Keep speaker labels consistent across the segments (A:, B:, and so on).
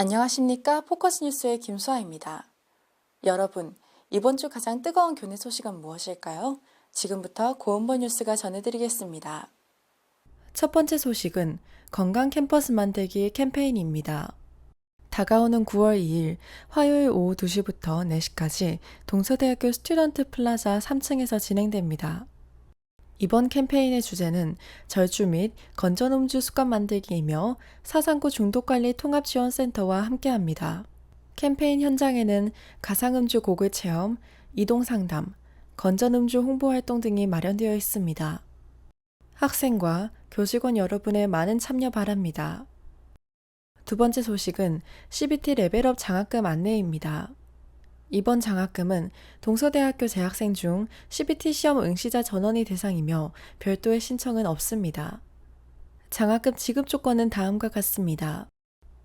A: 안녕하십니까. 포커스 뉴스의 김수아입니다. 여러분, 이번 주 가장 뜨거운 교내 소식은 무엇일까요? 지금부터 고원본 뉴스가 전해드리겠습니다. 첫 번째 소식은 건강 캠퍼스 만들기 캠페인입니다. 다가오는 9월 2일 화요일 오후 2시부터 4시까지 동서대학교 스튜던트 플라자 3층에서 진행됩니다. 이번 캠페인의 주제는 절주 및 건전 음주 습관 만들기이며 사상구 중독관리 통합지원센터와 함께합니다. 캠페인 현장에는 가상음주 고글 체험, 이동 상담, 건전 음주 홍보 활동 등이 마련되어 있습니다. 학생과 교직원 여러분의 많은 참여 바랍니다. 두 번째 소식은 CBT 레벨업 장학금 안내입니다. 이번 장학금은 동서대학교 재학생 중 CBT 시험 응시자 전원이 대상이며 별도의 신청은 없습니다. 장학금 지급 조건은 다음과 같습니다.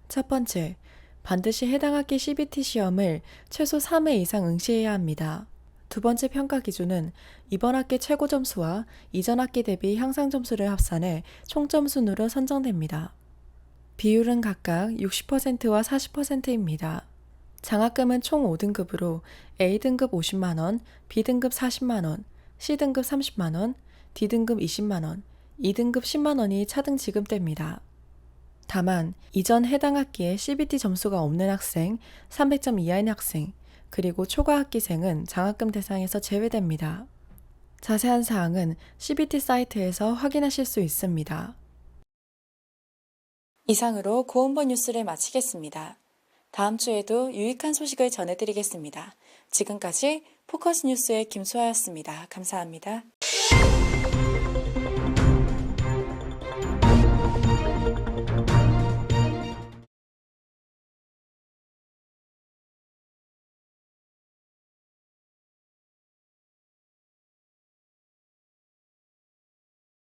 A: 첫 번째, 반드시 해당 학기 CBT 시험을 최소 3회 이상 응시해야 합니다. 두 번째 평가 기준은 이번 학기 최고 점수와 이전 학기 대비 향상 점수를 합산해 총점 순으로 선정됩니다. 비율은 각각 60%와 40%입니다. 장학금은 총 5등급으로 A등급 50만원, B등급 40만원, C등급 30만원, D등급 20만원, 2등급 10만원이 차등 지급됩니다. 다만 이전 해당 학기에 CBT 점수가 없는 학생, 300점 이하인 학생, 그리고 초과 학기생은 장학금 대상에서 제외됩니다. 자세한 사항은 CBT 사이트에서 확인하실 수 있습니다. 이상으로 고온번 뉴스를 마치겠습니다. 다음 주에도 유익한 소식을 전해드리겠습니다. 지금까지 포커스 뉴스의 김수아였습니다. 감사합니다.